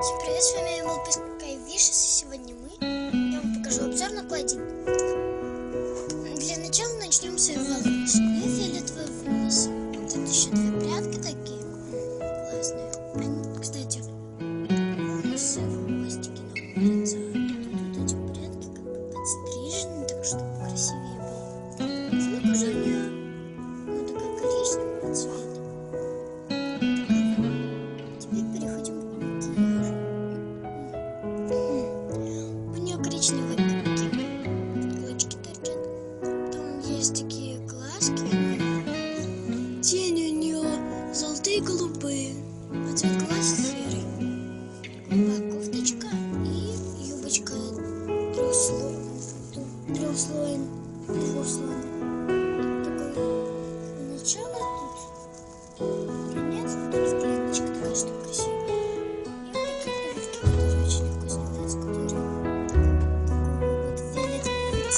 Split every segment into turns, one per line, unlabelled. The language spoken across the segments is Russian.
Всем привет, с вами Малписка Вишес, и сегодня мы, я вам покажу обзор на кладин. Для начала начнем с волос. Меня фиолетовые волосы. Тут еще две прядки такие классные. Они, кстати, волосы, хвостики находятся. Тут вот эти прядки как бы подстрижены, так чтобы коричневые губки, глазки торчат. Потом есть такие глазки. Тени у нее золотые голубые, а цвет глаз серый. Голубая кофточка и юбочка. Трехслойная.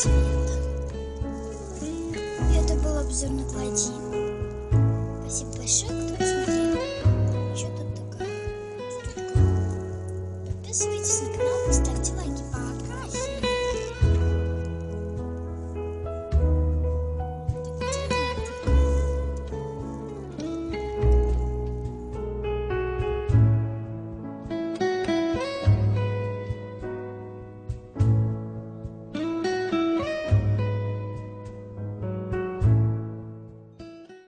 И это был обзор на платье. Спасибо большое, кто посмотрел. Еще тут такая. Подписывайтесь на канал, ставьте лайки.